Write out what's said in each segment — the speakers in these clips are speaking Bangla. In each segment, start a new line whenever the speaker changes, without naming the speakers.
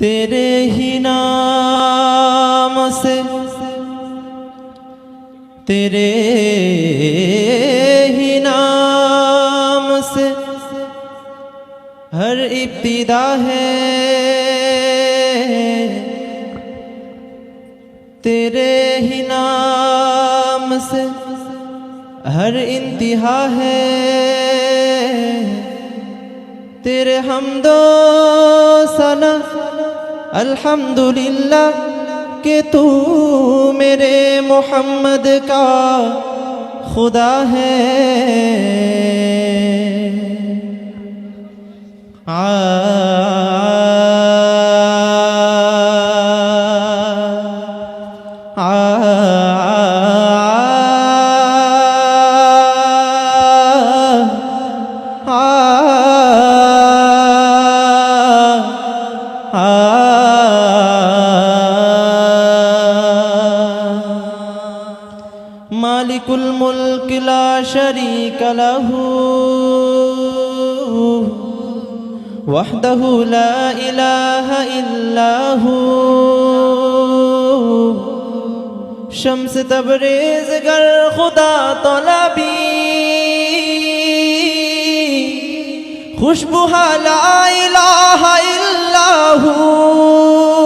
تیرے ہی نام سے، تیرے ہی نام سے ہر ابتدا ہے۔ تیرے ہی نام سے ہر انتہا ہے۔ تیرے حمد و سنہ अल्हम्दुलिल्लाह के तू मेरे मोहम्मद का खुदा है आ مالك الملك لا شريك له. وحده لا إله إلا هو. شمس تبرز گر خدا طلبی خشبها لا إله إلا هو.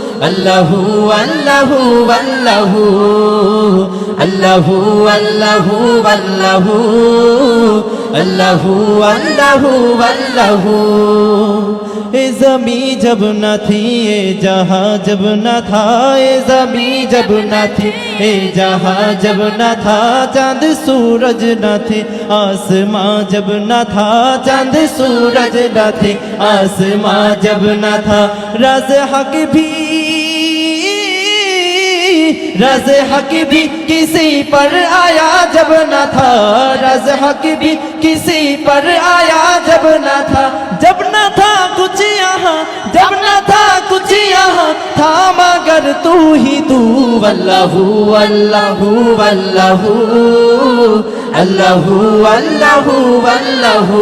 আল্লাহু আল্লাহু আল্লাহু আল্লাহু আল্লাহু আল্লাহু আল্লাহু আল্লাহু আল্লাহু এ জমি জব না থি এ জাহা জব না থা, এ জমি জব না থি এ জাহা জব না থা, চাঁদ सूरज न थे आसमां जब न था चांद सूरज न थे आसमां जब न था रज हक भी रज हक भी किसी पर आया जब न था। रज हक भी किसी पर आया जब न था। जब न था कुछ यहाँ, जब न था कुछ यहाँ, था मगर तू ही तू। अल्लाहू अल्लाहू अल्लाहू अल्लाहू अल्लाहू अल्लाहू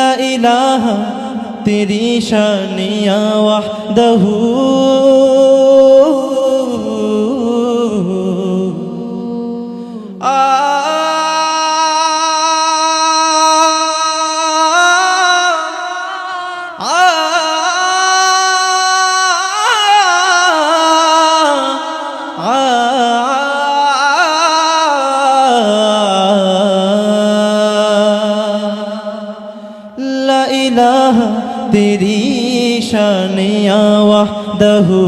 لا إله تري شانيا وحده তেরি শানে আওয়াহদাহু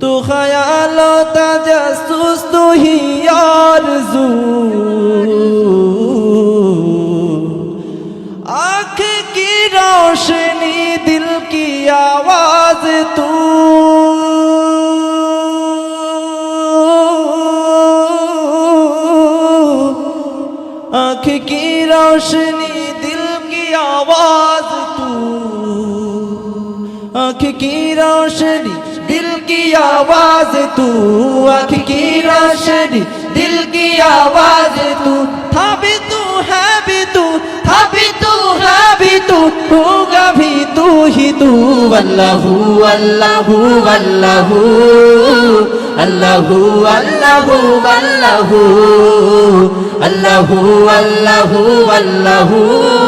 তু খায়াল তাজাসুস তুহি আরজু আঁখ কি রোশনি, দিল কি আওয়াজ তু आंख की रोशनी आवाज तू आंख की रोशनी दिल की आवाज तू आंख की रोशनी दिल की आवाज तू था भी तू है भी तू था भी तू है भी तू होगा भी तू ही तू अल्लाह अल्लाह अल्लाह अल्लाह अल्लाह अल्लाह अल्लाह अल्लाह अल्लाह